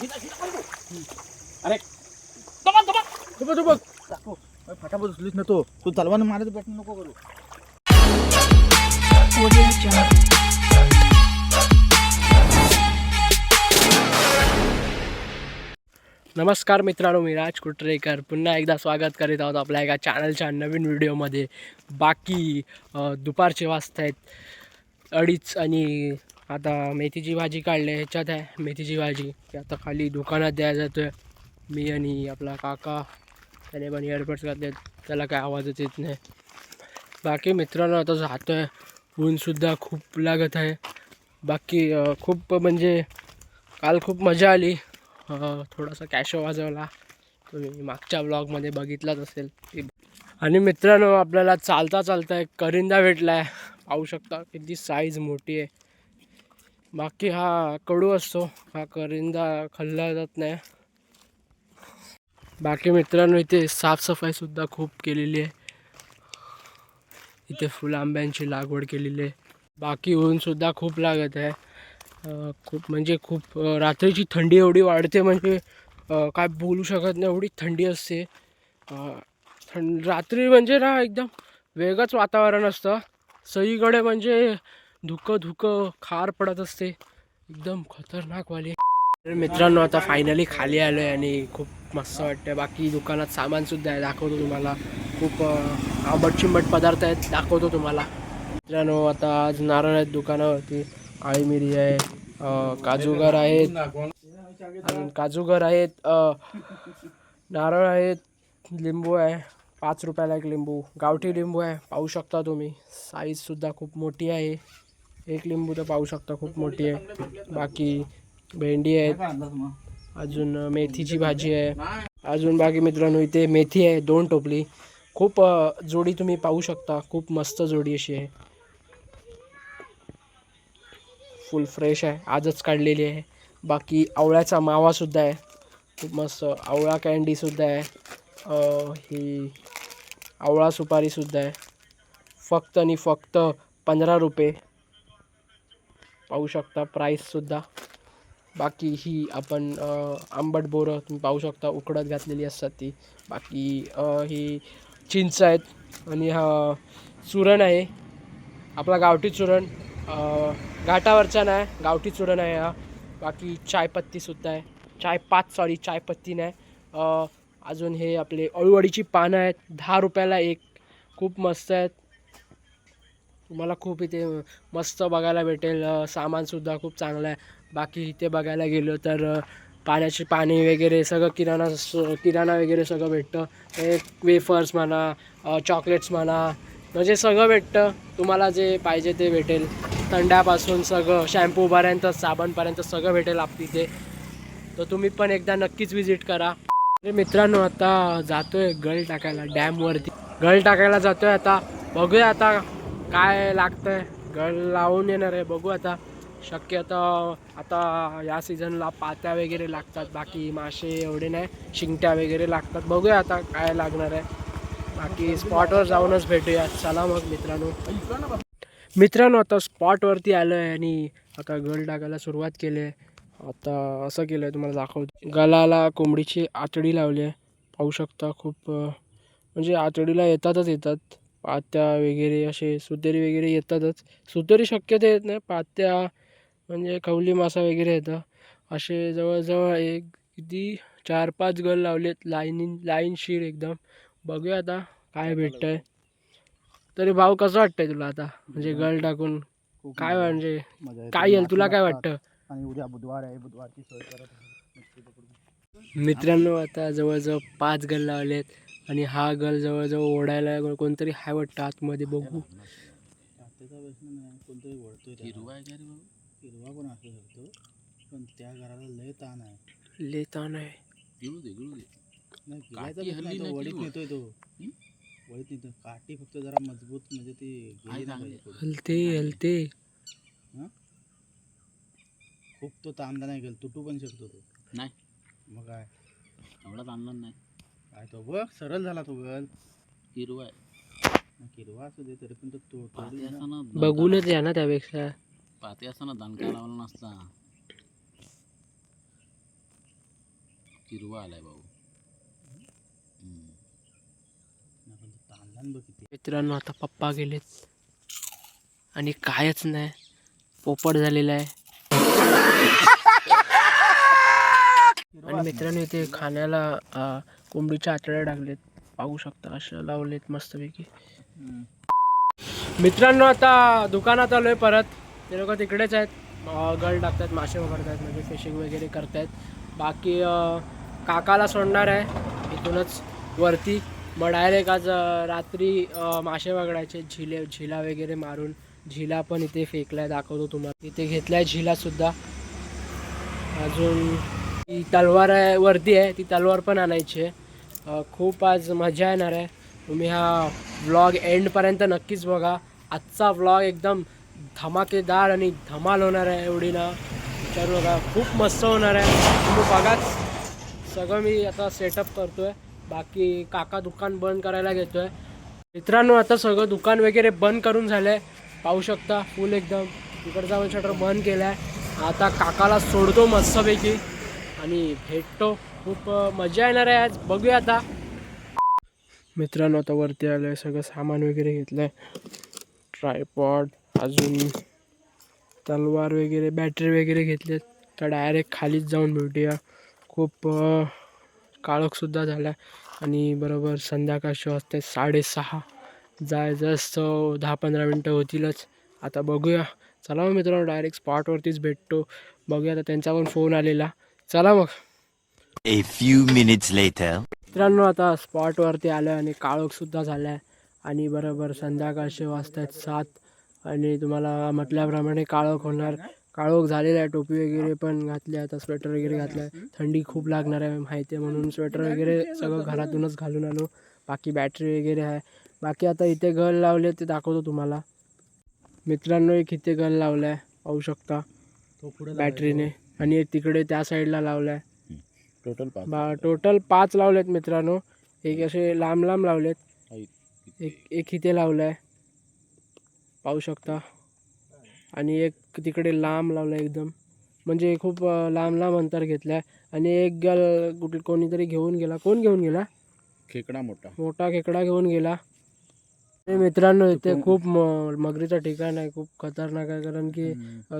अरे दबा दबा दबा उचलीस ना तो. तू तलवार मारायचं प्रयत्न नको करू. नमस्कार मित्रांनो मी राज कुटरेकर. पुन्हा एकदा स्वागत करीत आहोत आपल्या एका चॅनलच्या नवीन व्हिडिओमध्ये बाकी दुपारचे वाजता आहेत अडीच आणि आता मेथीची भाजी काढली ह्याच्यात आहे मेथीची भाजी. आता खाली दुकानात द्यायला जातो आहे मी आणि आपला काका त्याने पण इयरबड्स घातले त्याला काय आवाजच येत नाही. बाकी मित्रांनो आता जातो आहे ऊनसुद्धा खूप लागत आहे. बाकी खूप म्हणजे काल खूप मजा आली. थोडासा कॅशो वाजवला. तुम्ही मागच्या ब्लॉगमध्ये बघितलाच असेल. आणि मित्रांनो आपल्याला चालता चालता एक करिंदा भेटला आहे पाहू शकता किती साईज मोठी आहे. बाकी हा कडू असतो. हा करिंदा खाल्ला जात नाही. बाकी मित्रांनो इथे साफसफाईसुद्धा खूप केलेली आहे. इथे फुल आंब्यांची लागवड केलेली आहे. बाकी ऊनसुद्धा खूप लागत आहे. खूप म्हणजे खूप रात्रीची थंडी एवढी वाढते म्हणजे काय बोलू शकत नाही एवढी थंडी असते. थंड रात्री म्हणजे ना एकदम वेगळंच वातावरण असतं. सगळीकडे म्हणजे धुकं धुकं खार पडत असते. एकदम खतरनाकवाली वाली. मित्रांनो आता फायनली खाली आलो आहे आणि खूप मस्त वाटतं बाकी दुकानात सामानसुद्धा आहे दाखवतो तुम्हाला. खूप आंबट चिंबट पदार्थ आहेत दाखवतो तुम्हाला. मित्रांनो आता आज नारळ आहेत दुकानावरती. काळी मिरी आहे काजूगर आहेत. अजून काजूगर आहेत नारळ आहेत लिंबू आहे. पाच रुपयाला एक लिंबू. गावठी लिंबू आहे पाहू शकता तुम्ही. साईजसुद्धा खूप मोठी आहे. एक लिंबू तर पाहू शकता खूप मोठी आहे. बाकी भेंडी आहेत. अजून मेथीची भाजी आहे. अजून बाकी मित्रांनो इथे मेथी आहे दोन टोपली. खूप जोडी तुम्ही पाहू शकता. खूप मस्त जोडी अशी आहे. फुल फ्रेश आहे. आजच काढलेली आहे. बाकी आवळ्याचा मावासुद्धा आहे. खूप मस्त. आवळा कँडीसुद्धा आहे. ही आवळा सुपारीसुद्धा आहे. फक्त आणि फक्त पंधरा रुपये. पाहू शकता प्राईससुद्धा बाकी ही आपण आंबट बोरं तुम्ही पाहू शकता उकडत घातलेली असतात ती. बाकी ही चिंच आहेत आणि हा चुरण आहे. आपला गावठी चुरण घाटावरचा नाही गावठी चुरण आहे हा. बाकी चायपत्तीसुद्धा आहे. चाय पाच सॉरी चायपत्ती नाही. अजून हे आपले अळूवडीची पानं आहेत. दहा रुपयाला एक. खूप मस्त आहेत. तुम्हाला खूप इथे मस्त बघायला भेटेल. सामानसुद्धा खूप चांगलं आहे. बाकी इथे बघायला गेलो तर पाण्याचे पाण्याची पाणी वगैरे सगळं किराणा किराणा वगैरे सगळं भेटतं. हे वेफर्स म्हणा चॉकलेट्स म्हणा म्हणजे सगळं भेटतं. तुम्हाला जे पाहिजे ते भेटेल. थंड्यापासून सगळं शॅम्पूपर्यंत साबणपर्यंत सगळं भेटेल आप तिथे तर तुम्ही पण एकदा नक्कीच विजिट करा. अरे मित्रांनो आता जातोय गळ टाकायला डॅमवरती गळ टाकायला जातोय आता. बघूया आता काय लागतंय? गळ लावून येणार आहे. बघू आता. शक्यतो आता या सीझनला पात्या वगैरे लागतात. बाकी मासे एवढे नाही. शिंगट्या वगैरे लागतात. बघूया आता काय लागणार आहे. बाकी स्पॉटवर जाऊनच भेटूया. चला मग मित्रांनो. मित्रांनो आता स्पॉटवरती आलो आहे आणि आता गळ टाकायला सुरुवात केली आहे. आता असं केलं आहे तुम्हाला दाखवतो. गलाला कोंबडीची आतडी लावली आहे. पाहू शकता खूप म्हणजे आतडीला येतातच येतात. पात्या वगैरे असे सुतेरी वगैरे येतातच. सुतेरी शक्यतो येत नाही. पात्या म्हणजे खवली मासा वगैरे येतं. असे जवळजवळ एक किती चार पाच गल लावलेत. लाईनी लाईनशीर एकदम. बघूया आता काय भेटतंय. तरी भाऊ कसं वाटतंय तुला आता? म्हणजे गल टाकून. काय म्हणजे. काय येईल तुला काय. वाटतं? आणि उद्या बुधवार आहे. बुधवारची सोय करत आहे. मित्रांनो आता जवळजवळ पाच गल लावलेत. आणि हा गल जवळजवळ ओढायला कोणतरी हाय वाटतं आतमध्ये बघू. हिरवा पण असू शकतो पण त्या घराला लय ताण आहे. प्रश्न आहे, वडीत नेतोय तो. वडीत काठी फक्त जरा मजबूत म्हणजे ती. हलते हलते. खूप तो ताणला नाही गेल तुटू पण शकतो तो. नाही. मग काय? एवढा ताणला नाही. काय तो बघ सरळ झाला तो गल हिरवा आहे. मग हिरवा असू दे तरी पण तो तो पाते तोडून ना. असताना बघूनच या ना त्यापेक्षा. पाते असताना दणका लावला नसता. हिरवा आलाय भाऊ. हम्म. आपण ताणलान बघ किती मित्रांनो आता पप्पा गेलेत. आणि कायच नाही. पोपट झालेला आहे. आणि मित्रांनो इथे खाण्याला अं, कोंबडीच्या आतड्या टाकलेत पाहू शकता अशा लावलेत मस्तपैकी. मित्रांनो आता दुकानात आलोय परत. ते लोक तिकडेच आहेत. गळ टाकतात मासे वगैरे म्हणजे फिशिंग वगैरे करतायत. बाकी काकाला सोडणार आहे. इथूनच वरती. मग डायरेक्ट आज रात्री मासे वगडायचे झिले झिला वगैरे मारून. झिला पण इथे फेकलाय दाखवतो तुम्हाला. इथे घेतलाय झिला सुद्धा. अजून ती तलवार आहे वरती आहे. ती तलवार पण आणायची आहे. खूप आज मजा येणार आहे. तुम्ही हा व्लॉग एंडपर्यंत नक्कीच बघा. आजचा व्लॉग एकदम धमाकेदार आणि धमाल होणार आहे एवढी ना. विचारू बघा खूप मस्त होणार आहे. तुम्ही बघाच. सगळं मी आता सेटअप करतो आहे बाकी काका दुकान बंद करायला घेतो आहे मित्रांनो आता सगळं दुकान वगैरे बंद करून झालंय. पाहू शकता फुल एकदम. तिकडचा पण शटर बंद केलाय. आता काकाला सोडतो मस्तपैकी. आणि भेटतो. खूप मजा येणार आहे आज. बघूया आता. मित्रांनो आता वरती आलं आहे सगळं सामान वगैरे घेतलं आहे ट्रायपॉड अजून तलवार वगैरे बॅटरी वगैरे घेतलेत तर डायरेक्ट खालीच जाऊन भेटूया. खूप काळखसुद्धा काळोखसुद्धा झाला आहे आणि बरोबर संध्याकाळ शो असते. साडेसहा. जाय असतं दहा पंधरा मिनटं होतीलच. आता बघूया. चला मग मित्रांनो डायरेक्ट स्पॉटवरतीच भेटतो. बघूया आता त्यांचा पण फोन आलेला. चला मग. A few minutes later. मित्रांनो आता स्पॉटवरती आलो आहे आणि काळोखसुद्धा झाला आहे आणि बरोबर संध्याकाळचे वाजतायत सात. आणि तुम्हाला म्हटल्याप्रमाणे काळोख होणार. काळोख झालेला आहे टोपी वगैरे पण घातली आहे. आता स्वेटर वगैरे घातलं आहे थंडी खूप लागणार आहे माहिती आहे. म्हणून स्वेटर वगैरे सगळं घरातूनच घालून आलो. बाकी बॅटरी वगैरे आहे. बाकी आता इथे गल लावले ते दाखवतो तुम्हाला. मित्रांनो एक इथे गल लावला आहे पाहू शकता. तो पुढे बॅटरीने आणि एक तिकडे त्या साईडला लावला आहे टोटल पाच बा टोटल पाच लावलेत मित्रांनो. एक असे लांब लांब लावलेत. एक एक इथे लावलं आहे पाहू शकता. आणि एक तिकडे लांब लावलं आहे एकदम. म्हणजे खूप लांब लांब अंतर घेतलं आहे आणि एक गल कुठे कोणीतरी घेऊन गेला. कोण घेऊन गेला? खेकडा मोठा. मोठा खेकडा घेऊन गेला. मित्रांनो इथे खूप मगरीचं ठिकाण आहे. खूप खतरनाक आहे. कारण की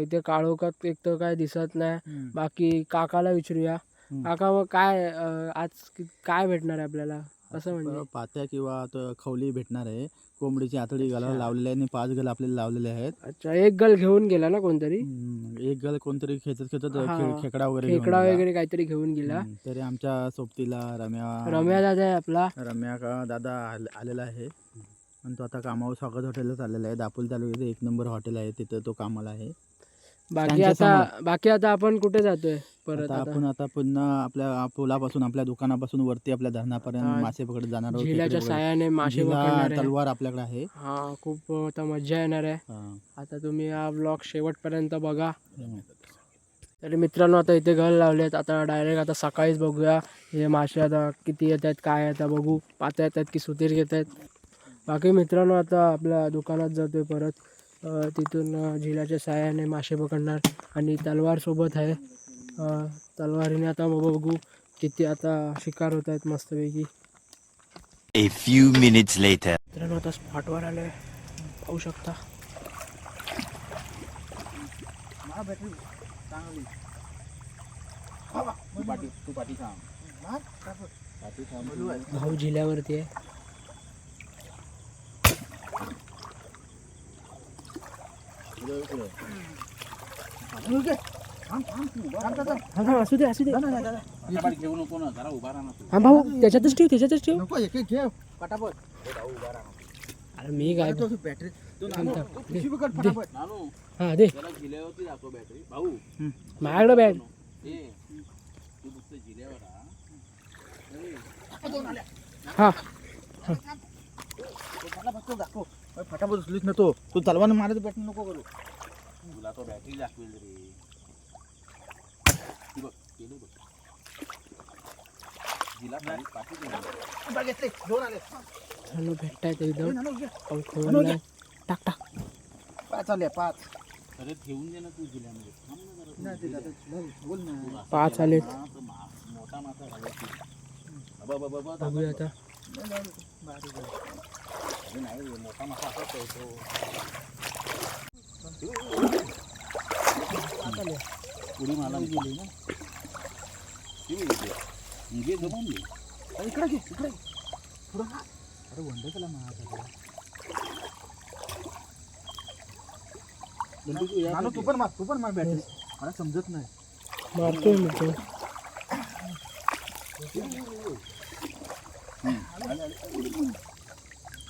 इथे काळोखात एक तर काय दिसत नाही. बाकी काकाला विचारूया. काका मग काय अं, आज कि- काय भेटणार आहे आपल्याला? कसं म्हणजे. पात्या किंवा तो खवली भेटणार आहे. कोंबडीची आतडी गाला लावलेली आहे आणि पाच गल आपल्याला लावलेले आहेत. अच्छा एक गल घेऊन गेला ना कोणतरी? हम्म, एक गल कोणतरी खेचत खेचत हा. खेकडा वगैरे घेऊन खेकडा गेला. वगैरे काहीतरी घेऊन गेला. हम्म, तरी आमच्या सोबतीला रम्या रम्या दादा आहे आपला. रम्या का दादा आल- आलेला आहे. आणि तो आता कामावर स्वागत हॉटेलला चाललेला आहे. दापोली तालुक्यात एक नंबर हॉटेल आहे. तिथं तो कामाला आहे. बाकी आता बाकी आता आपण कुठे जातोय परत आपण आता पुन्हा आपल्या पुलापासून आपल्या दुकानापासून वरती आपल्या धरणापर्यंत. मासे पकडत जाणार साह्याने मासे पकडणार तलवार आपल्याकडे आहे. हा खूप आता मजा येणार आहे. आता तुम्ही हा ब्लॉग शेवटपर्यंत बघा. तरी मित्रांनो आता इथे घर लावलेत. आता डायरेक्ट आता सकाळीच बघूया. हे मासे आता किती येत आहेत काय आता बघू. पाता येत आहेत की सुतीर घेत आहेत बाकी मित्रांनो आता आपल्या दुकानात जातोय परत. तिथून झिलाच्या साह्याने मासे पकडणार आणि तलवार सोबत आहे. तलवारीने आता बघू किती आता शिकार होत आहेत मस्तपैकी. A few minutes later. मित्रांनो आता स्पॉटवर आलोय. पाहू शकता. भाऊ झिल्यावरती आहे हा, हा, असू दे असू दे घेऊ नको ना जरा उभा राहा ना हा भाऊ त्याच्यातच ठेव त्याच्यातच ठेव नको एक घे पटापट अरे मी काय बॅटरी हा दे दाखव बॅटरी भाऊ माझ्याकडे बॅग ए तू हा. फटाफट उचलीच ना तो. तू तलवार मारत बॅटरी नको करू. तुला तो बॅटरी दाखवेल रे. बघ केलं बघ. आले. भेटतायत एकदम टाक टाक. पाच आले पाच. अरे ठेवून दे ना तू जिल्ह्यामध्ये ना जरा. तू. नाही, ते दादा, नाही, बोल ना तू अरे नाही मोठा मासा असाच पळतो उडी गेली ना ती जमून घे इकडे घे इकडे पुढं अरे वंडे त्याला मार नानू, तू पण मार तू पण मार बॅटरी मला समजत नाही मारतोय. मी तो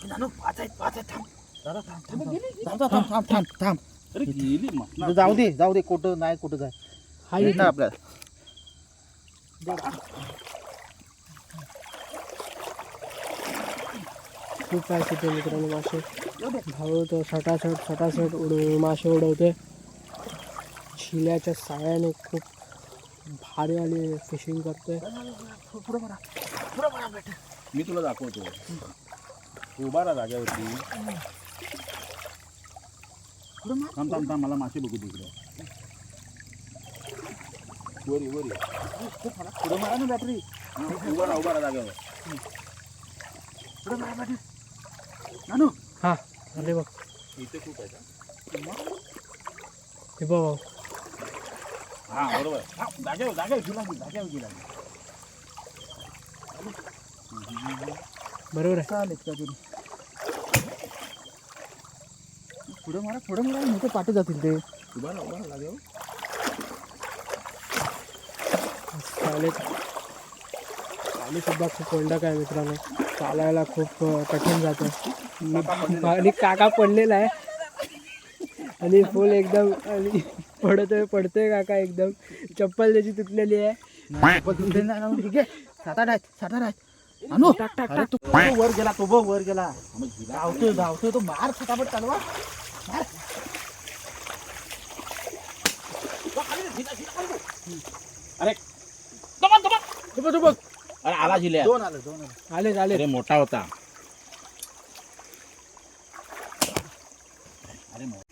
नानू पाच आहेत पाच आहेत थांब दादा थांब थांब थांब थांब थांब थांब थांब अरे गेली मग जाऊ दे जाऊ दे कुठं नाही कुठं जाय हा येतं आपल्याला खूप आहे तिथे मित्रांनो मासे भाऊ तो सटासट सटासट उडव मासे उडवते शिल्याच्या सायाने खूप भारी आली फिशिंग करतोय मी तुला दाखवतो उभा राहा जागेवरती. थांब थांब थांब मला मासे बघू तिकडे वर वर. पुढं मारा ना बॅटरी उभा राहा उभा राहा जागेवर. पुढं मारा बॅटरी नानू. हा अरे बघ. इथे खूप आहे का? हे बघ. भाऊ हा बरोबर. हा, जागेवर जागेवर गेला की, जागेवर गेला बरोबर आहे. चालेल का तुम्ही पुढं मारा पुढं मारा. मोठे पाठी जातील ते. उभा उभा जागेवर. चालेल. पाणी सुद्धा खूप कोंडक आहे मित्रांनो. चालायला खूप कठीण जातं. आणि काका पडलेला आहे. आणि फुल एकदम आणि पडतोय पडतोय काका एकदम. चप्पल त्याची तुटलेली आहे. सात आठ आहेत सात आठ आहेत आणू? टाक टाक अरे टाक तू तो वर गेला तो बघ वर गेला. धावतोय धावतोय तो मार फटाफट चालवा मार. अरे. अरे आला जिल्ह्यात. दोन आले दोन आले. आले आले. अरे मोठा होता. अरे मो-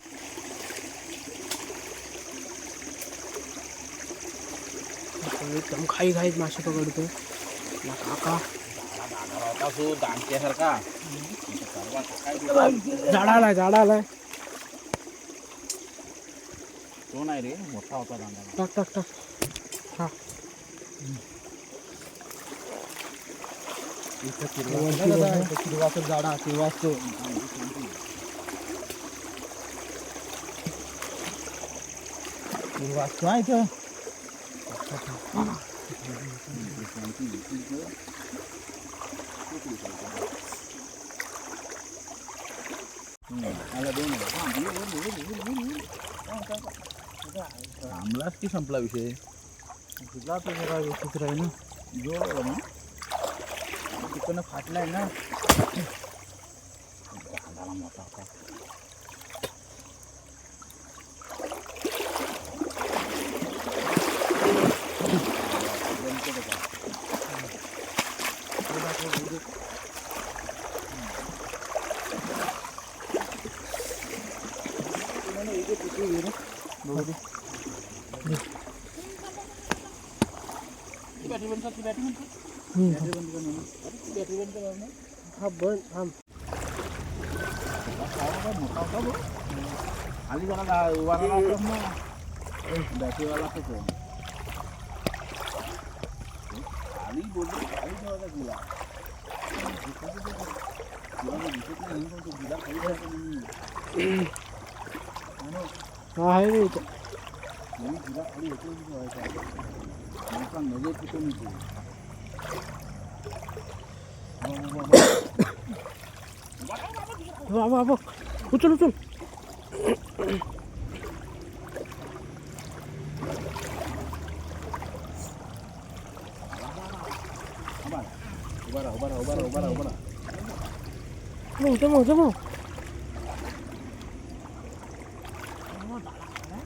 एकदम घाई घाईत मासे पकडतोय. आपला काका. दादा होता तो तो नाही रे मोठा होता दांडा. टाक टाक टाक. हा. झाडा किरवाचं किरवाचं आहे इथं थांबलाच की संपला विषय? तुझा तो जरा विचित्र आहे ना. जोड ना तिकडनं फाटलाय ना. कांदाला मोठा होता बॅटरी बंद कर ती बॅटरी बंद कर हम्म. बॅटरी बंद कर म्हणून. अरे ती बॅटरी बंद कर ना हा बंद थांब मोठा होता बघ खाली जरा ला- उभा राहिला असतास ना बॅटरीवाला तोच आहे. खाली बोललो खाली ठेवायचा तुला तुला तो दिसत नाही म्हणून तो दिला खाली ठेवायचा नाही. हा आहे रे इथं म्हणून दिला खाली होतो ठेवायचा मोठा नजर कुठं मी तू वा वा वा उचल उचल उभा राहा उभा राहा उभा राहा उभा राहा उभा राहा जमव जमव जमव उभा राहा उभा राहा उभा राहा उभा राहा उभा राहा उभा राहा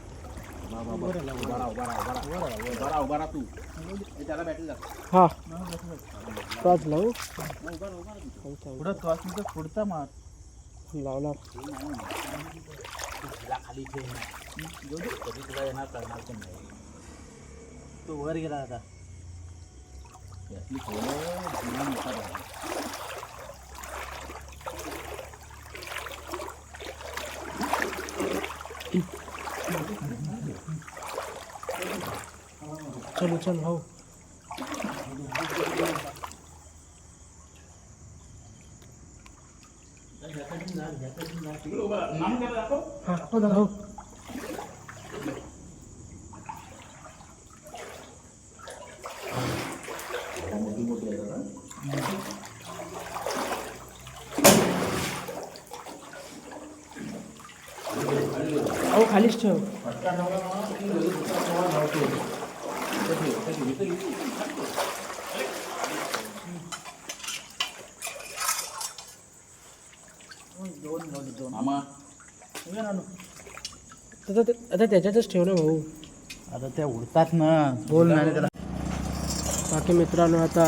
तू हे। त्याला बॅटरी लागते हा टॉच लावू उभा राहा उभा राहा पुढं तो असली तर पुढचा मार लावणार तिला खाली ठेव कधी तुला येणार करणार पण नाही तो वर गेला आता त्यातली थोडं जुना मोठा राहिला. चलो चल हो हा हो दादा हो अहो खालीच ठेव मामा आता आता त्याच्यातच ठेव ना भाऊ. आता त्या उडतात ना. बोल त्याला बाकी मित्रांनो आता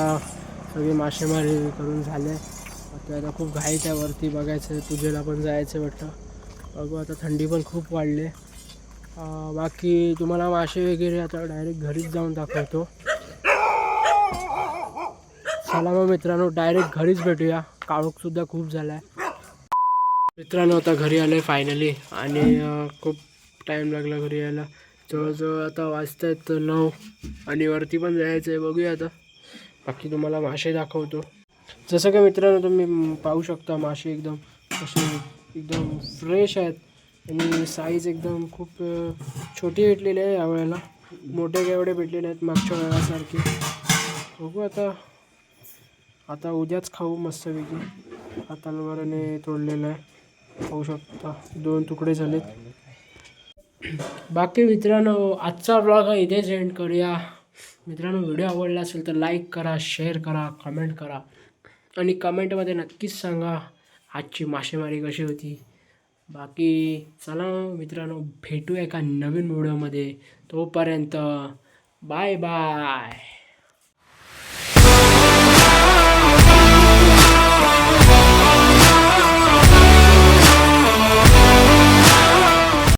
सगळी मासेमारी करून झाले. बाकी आता खूप घाईत आहे वरती बघायचं तुझ्याला पण जायचं वाटतं. बघू आता थंडी पण खूप वाढली. बाकी तुम्हाला मासे वगैरे आता डायरेक्ट घरीच जाऊन दाखवतो. चला मग मित्रांनो डायरेक्ट घरीच भेटूया. काळोखसुद्धा खूप झाला आहे मित्रांनो आता घरी आलो आहे फायनली आणि खूप टाईम लागला घरी यायला. जवळजवळ आता वाजत आहेत नऊ आणि वरती पण जायचं आहे बघूया आता. बाकी तुम्हाला मासे दाखवतो. जसं का मित्रांनो तुम्ही पाहू शकता मासे एकदम असे एकदम फ्रेश आहेत. आणि साईज एकदम खूप छोटी भेटलेली आहे यावेळेला मोठे केवढे भेटलेले आहेत मागच्या वेळासारखे. बघू आता. आता उद्याच खाऊ मस्तपैकी. हातांवरने तोडलेलं आहे. पाहू शकता. दोन तुकडे झालेत. बाकी मित्रांनो आजचा ब्लॉग हा इथेच एंड करूया. मित्रांनो व्हिडिओ आवडला असेल तर लाईक करा शेअर करा कमेंट करा. आणि कमेंटमध्ये नक्कीच सांगा आजची मासेमारी कशी होती. बाकी चला मित्रांनो भेटू एका नवीन व्हिडिओमध्ये तोपर्यंत बाय बाय